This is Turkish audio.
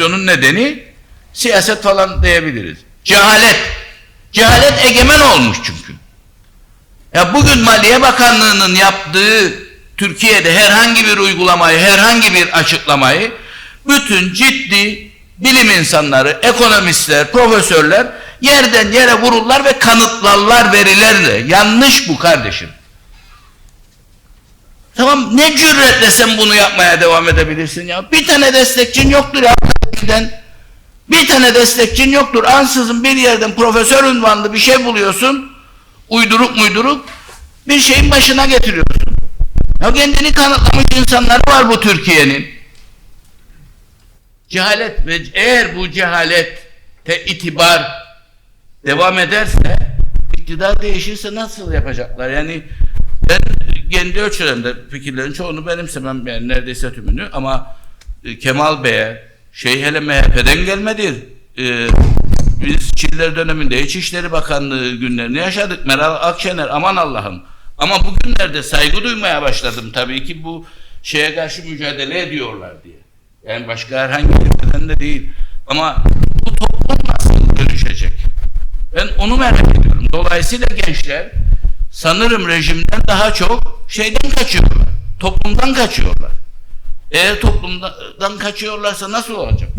enflasyonun nedeni siyaset falan diyebiliriz. Cehalet. Cehalet egemen olmuş çünkü. Ya bugün Maliye Bakanlığı'nın yaptığı Türkiye'de herhangi bir uygulamayı, herhangi bir açıklamayı bütün ciddi bilim insanları, ekonomistler, profesörler yerden yere vururlar ve kanıtlarlar verilerle. Yanlış bu kardeşim. Tamam ne cüretle sen bunu yapmaya devam edebilirsin ya? Bir tane destekçin yoktur ya. Giden. Bir tane destekçin yoktur. Ansızın bir yerden profesör ünvanlı bir şey buluyorsun. Uyduruk muyduruk bir şeyin başına getiriyorsun. Ya kendini kanıtlamış insanları var bu Türkiye'nin. Cehalet ve eğer bu cehalet te itibar devam ederse iktidar değişirse nasıl yapacaklar? Yani ben kendi ölçülerimde fikirlerin çoğunu benimsemem yani neredeyse tümünü ama e, Kemal Bey'e şey hele MHP'den gelmedir. E, biz Çiller döneminde İçişleri Bakanlığı günlerini yaşadık. Meral Akşener aman Allah'ım. Ama bugünlerde saygı duymaya başladım tabii ki bu şeye karşı mücadele ediyorlar diye. Yani başka herhangi bir neden de değil. Ama bu toplum nasıl dönüşecek? Ben onu merak ediyorum. Dolayısıyla gençler sanırım rejimden daha çok şeyden kaçıyorlar. Toplumdan kaçıyorlar. Eğer toplumdan kaçıyorlarsa nasıl olacak?